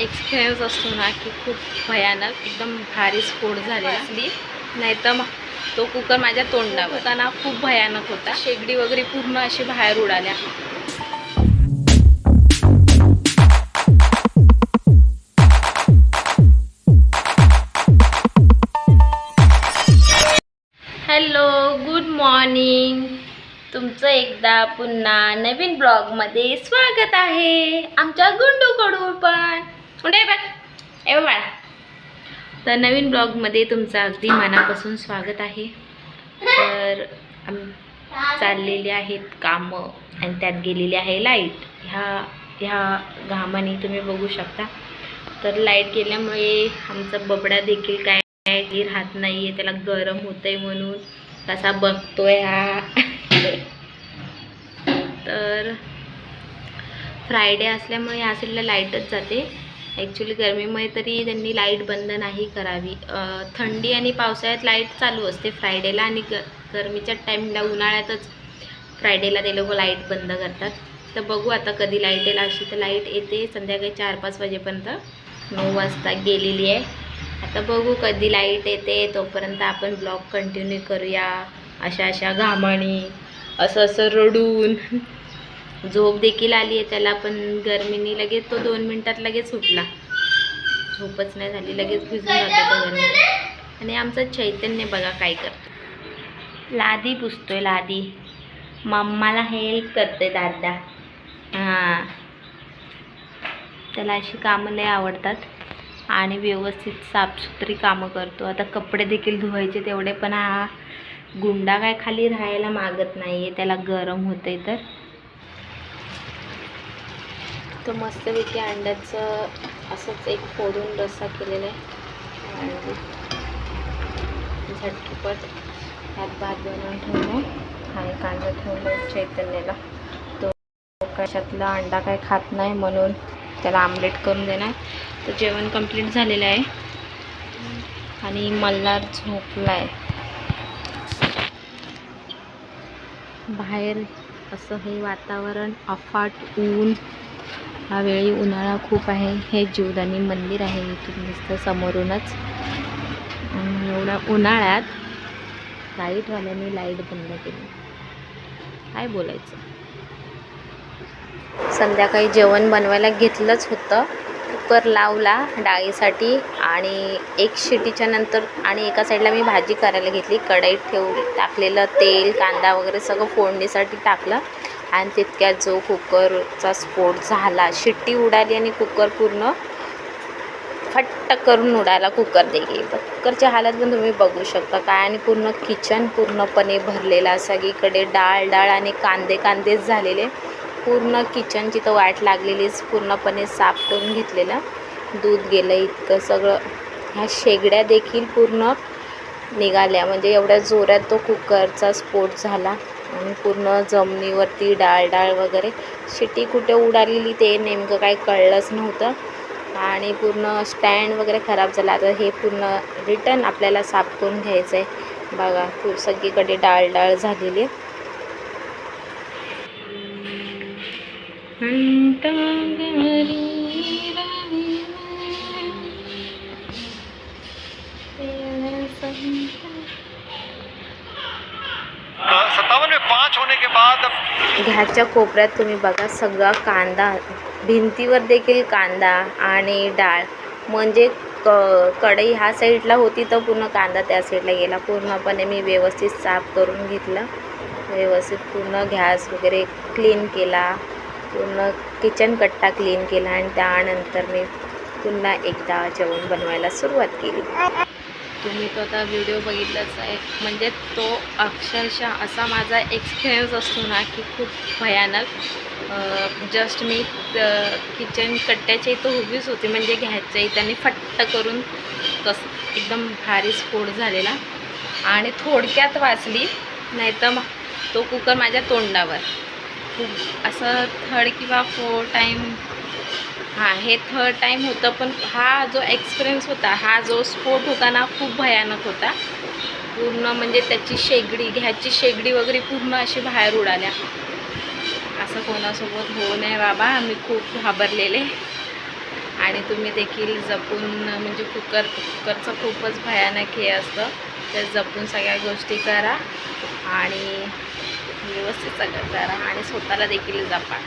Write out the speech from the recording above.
Experience असतो ना की खूप भयानक एकदम भारी स्फोट झालेला असली. नाही तर मग तो कुकर माझ्या तोंडावर. होता ना खूप भयानक होता. शेगडी वगैरे पूर्ण अशी बाहेर उडाल्या. हॅलो गुड मॉर्निंग तुमचं एकदा पुन्हा नवीन ब्लॉगमध्ये स्वागत आहे. आमच्या गुंडूकडून पण. कुठे बघ ए बाळा. तर नवीन ब्लॉगमध्ये तुमचं अगदी मनापासून स्वागत आहे. तर चाललेले आहेत कामं आणि त्यात गेलेली आहे लाइट. ह्या ह्या घामाने तुम्ही बघू शकता. तर लाइट गेल्यामुळे आमचा बबडा देखील काय काही राहत नाही आहे त्याला गरम होतंय म्हणून कसा बघतोय हा. तर फ्रायडे असल्यामुळे ह्या साईडला लाईटच जाते. ॲक्च्युली गरमीमुळे तरी त्यांनी लाइट बंद नाही करावी. थंडी आणि पावसाळ्यात लाइट चालू असते फ्रायडेला आणि ग गरमीच्या टाईमला उन्हाळ्यातच फ्रायडेला ते लोक लाइट बंद करतात. तर बघू आता कधी लाइट येईल अशी. तर लाइट येते संध्याकाळी चार पाच वाजेपर्यंत. नऊ वाजता गेलेली आहे. आता बघू कधी लाइट येते. तोपर्यंत आपण ब्लॉग कंटिन्यू करूया. अशा अशा घामाणी असं असं रडून. झोप देखील आली आहे त्याला पण गरमीने लगेच तो दोन मिनटात लगेच सुटला झोपच नाही झाली लगेच भिजून जातो तो गरमी आणि आमचं चैतन्य बघा काय करतं. लादी पुसतोय लादी. मम्माला हेल्प करतोय दादा. हां. त्याला अशी कामं लय आवडतात. आणि व्यवस्थित साफसुथरी कामं करतो. आता कपडे देखील धुवायचे तेवढे पण हा गुंडा काय खाली राहायला मागत नाही आहे त्याला गरम होतंय तर. तो मस्तपैकी अंड्याचं असंच एक फोडून रस्सा केलेला आहे. आणि झटपट ह्यात भात बनवून ठेवलं आणि कांदा ठेवलं चैतन्याला. तो कशातला अंडा काय खात नाही म्हणून त्याला आमलेट करून देणार. तर जेवण कंप्लीट झालेलं आहे. आणि मल्हार झोपला आहे बाहेर असं हे वातावरण अफाट ऊन ह्यावेळी उन्हाळा खूप आहे. हे जीवदानी मंदिर आहे इथून दिसतं समोरूनच. एवढा उन्हाळ्यात लाईटवाल्याने लाइट बंद केली. काय बोलायचं? संध्याकाळी जेवण बनवायला घेतलंच होतं. कुकर लावला डाळीसाठी आणि एक शिटीच्या नंतर आणि एका साईडला मी भाजी करायला घेतली. कढईत ठेवू टाकलेलं तेल कांदा वगैरे सगळं फोडणीसाठी टाकलं. आणि तितक्यात जो कुकरचा स्फोट झाला शिट्टी उडाली आणि कुकर पूर्ण फट्ट करून उडाला कुकर देखील. तर कुकरची हालत पण तुम्ही बघू शकता काय आणि पूर्ण किचन पूर्णपणे भरलेला सगळीकडे डाळ डाळ आणि कांदे कांदेच झालेले. पूर्ण किचनची तर वाट लागलेलीच पूर्णपणे साफ करून घेतलेलं. दूध गेलं इतकं सगळं. ह्या शेगड्या देखील पूर्ण निघाल्या. म्हणजे एवढ्या जोरात तो कुकरचा स्फोट झाला. आणि पूर्ण जमिनीवरती डाळ डाळ वगैरे. शिटी कुठे उडालेली ते नेमकं काही कळलंच नव्हतं. आणि पूर्ण स्टँड वगैरे खराब झाला. आता हे पूर्ण रिटर्न आपल्याला साफ करून घ्यायचं आहे बघा सगळीकडे डाळ डाळ झालेली आहे. ह्याच्या कोपऱ्यात तुम्ही बघा सगळा कांदा भिंतीवर देखील कांदा आणि डाळ. म्हणजे क कढई ह्या साईडला होती तर पूर्ण कांदा त्या साईडला गेला. पूर्णपणे मी व्यवस्थित साफ करून घेतलं. व्यवस्थित पूर्ण गॅस वगैरे क्लीन केला. पूर्ण किचन कट्टा क्लीन केला आणि त्यानंतर मी पुन्हा एकदा जेवण बनवायला सुरुवात केली. तुम्ही तो आता व्हिडिओ बघितलाच आहे. म्हणजे तो अक्षरशः असा माझा एक्सपिरियन्स असतो ना की खूप भयानक. जस्ट मी किचन कट्ट्याच्या इथं उभीच होती. म्हणजे घ्यायच्या त्यांनी फट्ट करून तस एकदम भारी स्फोट झालेला. आणि थोडक्यात वाचली नाही तर मग तो कुकर माझ्या तोंडावर. खूप असं थर्ड किंवा फोर टाईम हां हे थर्ड टाईम होतं पण हा जो एक्सपिरियन्स होता हा जो स्फोट होता ना खूप भयानक होता. पूर्ण म्हणजे त्याची शेगडी घ्याची शेगडी वगैरे पूर्ण अशी बाहेर उडाल्या. असं कोणासोबत होऊ नये बाबा मी खूप घाबरलेले. आणि तुम्ही देखील जपून म्हणजे कुकर कुकरचं खूपच भयानक हे असतं. तर जपून सगळ्या गोष्टी करा आणि व्यवस्थित सगळं करा आणि स्वतःला देखील जपा.